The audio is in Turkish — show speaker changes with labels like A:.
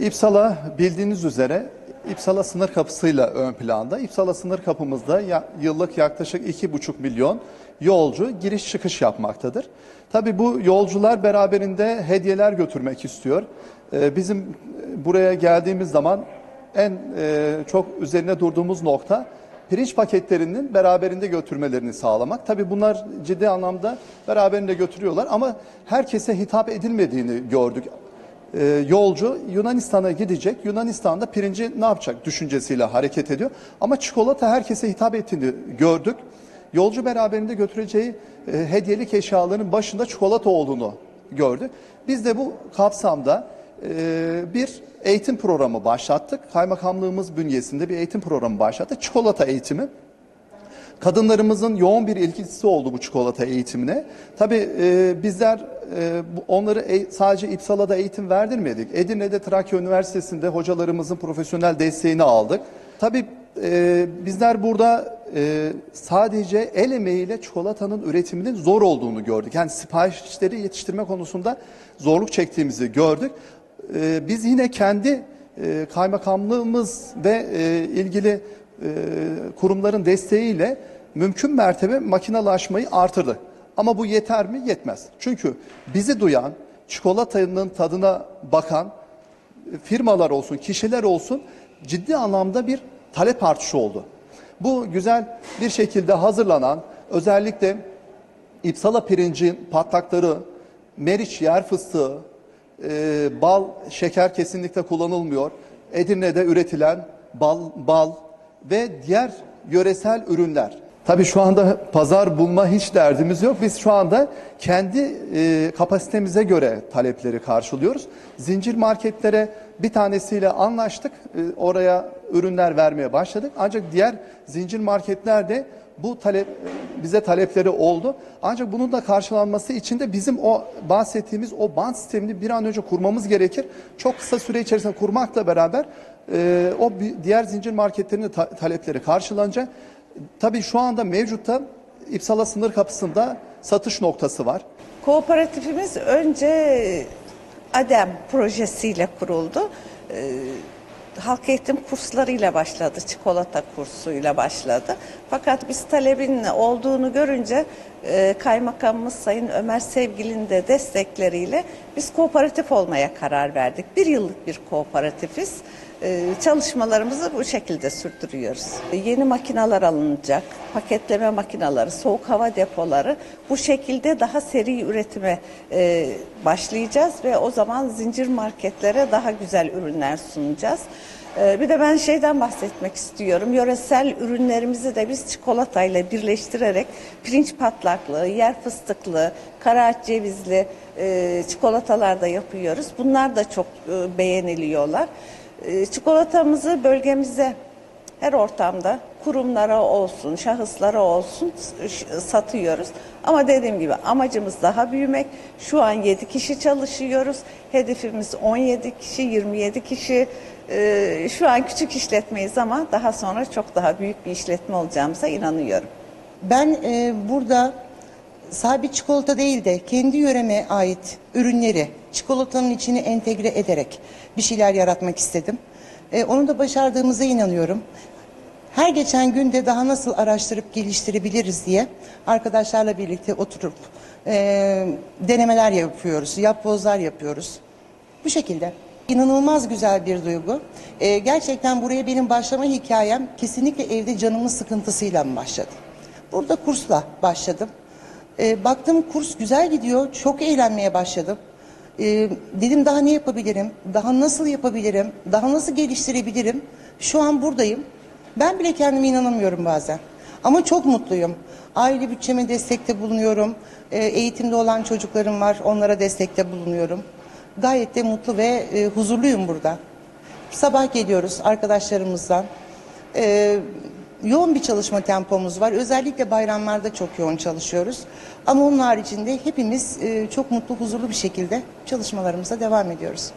A: İpsala bildiğiniz üzere İpsala sınır kapısıyla ön planda. İpsala sınır kapımızda yıllık yaklaşık 2,5 milyon yolcu giriş çıkış yapmaktadır. Tabii bu yolcular beraberinde hediyeler götürmek istiyor. Ee, Bizim e, buraya geldiğimiz zaman en e, çok üzerine durduğumuz nokta pirinç paketlerinin beraberinde götürmelerini sağlamak. Tabii bunlar ciddi anlamda beraberinde götürüyorlar ama herkese hitap edilmediğini gördük e, yolcu Yunanistan'a gidecek. Yunanistan'da pirinci ne yapacak düşüncesiyle hareket ediyor. Ama çikolata herkese hitap ettiğini gördük. Yolcu beraberinde götüreceği e, hediyelik eşyaların başında çikolata olduğunu gördük. Biz de bu kapsamda e, bir eğitim programı başlattık. Kaymakamlığımız bünyesinde bir eğitim programı başlattık. Çikolata eğitimi. Kadınlarımızın yoğun bir ilgisi oldu bu çikolata eğitimine. Tabii e, bizler e, onları e- sadece İpsala'da eğitim verdirmedik. Edirne'de Trakya Üniversitesi'nde hocalarımızın profesyonel desteğini aldık. Tabii e, bizler burada sadece el emeğiyle çikolatanın üretiminin zor olduğunu gördük. Yani siparişleri yetiştirme konusunda zorluk çektiğimizi gördük. Biz yine kendi kaymakamlığımız ve ilgili kurumların desteğiyle mümkün mertebe makinalaşmayı artırdık. Ama bu yeter mi? Yetmez. Çünkü bizi duyan, çikolatanın tadına bakan e, firmalar olsun, kişiler olsun ciddi anlamda bir talep artışı oldu. Bu güzel bir şekilde hazırlanan özellikle İpsala pirincin patlakları, meriç yer fıstığı, e, bal, şeker kesinlikle kullanılmıyor. Edirne'de üretilen bal, bal ve diğer yöresel ürünler. Tabii şu anda pazar bulma hiç derdimiz yok. Biz şu anda kendi e, kapasitemize göre talepleri karşılıyoruz. Zincir marketlere bir tanesiyle anlaştık. E, oraya ürünler vermeye başladık. Ancak diğer zincir marketler de bu talep bize talepleri oldu. Ancak bunun da karşılanması için de bizim o bahsettiğimiz o band sistemini bir an önce kurmamız gerekir. Çok kısa süre içerisinde kurmakla beraber e, o diğer zincir marketlerin de ta- talepleri karşılanacak. Tabii şu anda mevcutta İpsala sınır kapısında satış noktası var.
B: Kooperatifimiz önce ADEM projesiyle kuruldu. Ee, halk eğitim kurslarıyla başladı, çikolata kursuyla başladı. Fakat biz talebin olduğunu görünce e, Kaymakamımız Sayın Ömer Sevgil'in de destekleriyle biz kooperatif olmaya karar verdik. Bir yıllık bir kooperatifiz. Ee, çalışmalarımızı bu şekilde sürdürüyoruz. Yeni makineler alınacak, paketleme makineleri, soğuk hava depoları bu şekilde daha seri üretime e, başlayacağız ve o zaman zincir marketlere daha güzel ürünler sunacağız. Ee, Bir de ben şeyden bahsetmek istiyorum. Yöresel ürünlerimizi de biz çikolatayla birleştirerek pirinç patlaklı, yer fıstıklı, karaağaç cevizli e, çikolatalar da yapıyoruz. Bunlar da çok e, beğeniliyorlar. E, Çikolatamızı bölgemize her ortamda kurumlara olsun, şahıslara olsun satıyoruz. Ama dediğim gibi amacımız daha büyümek. Şu an 7 kişi çalışıyoruz. Hedefimiz 17 kişi, 27 kişi. E, Şu an küçük işletmeyiz ama daha sonra çok daha büyük bir işletme olacağımıza inanıyorum.
C: Ben e, burada sabit çikolata değil de kendi yöreme ait ürünleri çikolatanın içine entegre ederek bir şeyler yaratmak istedim. E, onu da başardığımıza inanıyorum. Her geçen günde daha nasıl araştırıp geliştirebiliriz diye arkadaşlarla birlikte oturup e, denemeler yapıyoruz, yapbozlar yapıyoruz. Bu şekilde. İnanılmaz güzel bir duygu. E, gerçekten buraya benim başlama hikayem kesinlikle evde canımın sıkıntısıyla başladı. Burada kursla başladım. E, baktım kurs güzel gidiyor, çok eğlenmeye başladım. E, dedim daha ne yapabilirim, daha nasıl yapabilirim, daha nasıl geliştirebilirim. Şu an buradayım. Ben bile kendime inanamıyorum bazen. Ama çok mutluyum. Aile bütçeme destekte bulunuyorum. E, eğitimde olan çocuklarım var, onlara destekte bulunuyorum. Gayet de mutlu ve e, huzurluyum burada. Sabah geliyoruz arkadaşlarımızla. E, yoğun bir çalışma tempomuz var. Özellikle bayramlarda çok yoğun çalışıyoruz. Ama onun haricinde hepimiz e, çok mutlu, huzurlu bir şekilde çalışmalarımıza devam ediyoruz.